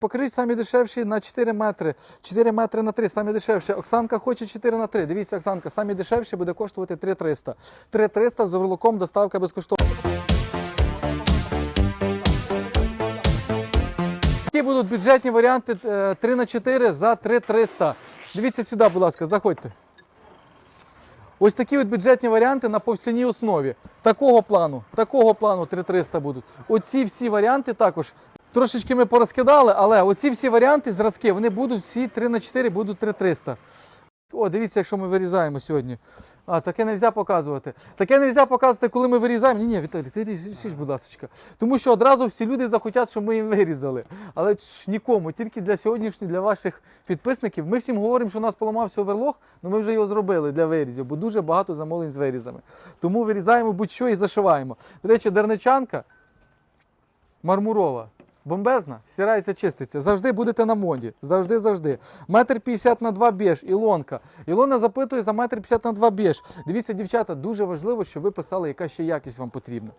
Покажіть самі дешевші на 4 метри, 4 метри на 3, самі дешевші. Оксанка хоче 4 на 3. Дивіться, Оксанка, самі дешевші буде коштувати 3300. 3300 з оверлоком доставка безкоштовна. Які будуть бюджетні варіанти е, 3 на 4 за 3300. Дивіться сюди, будь ласка, заходьте. Ось такі от бюджетні варіанти на повсяній основі. Такого плану, такого плану 3300 будуть. Оці всі варіанти також. Трошечки ми порозкидали, але оці всі варіанти, зразки, вони будуть всі 3 на 4 будуть 3300. О, дивіться, якщо ми вирізаємо сьогодні. А, таке не можна показувати. Таке не можна показувати, коли ми вирізаємо. Ні, ні, Віталій, ти ріж, будь ласка. Тому що одразу всі люди захотять, щоб ми їм вирізали. Але ж нікому, тільки для сьогоднішніх, для ваших підписників. Ми всім говоримо, що у нас поламався оверлог, але ми вже його зробили для вирізів, бо дуже багато замовлень з вирізами. Тому вирізаємо будь-що і зашиваємо. До речі, дерничанка мармурова. Бомбезна, стирається, чиститься. Завжди будете на моді. Завжди, завжди. Метр 50 на 2 біж, Ілонка. Ілона запитує за метр 50 на 2 біж. Дивіться, дівчата, дуже важливо, щоб ви писали, яка ще якість вам потрібна.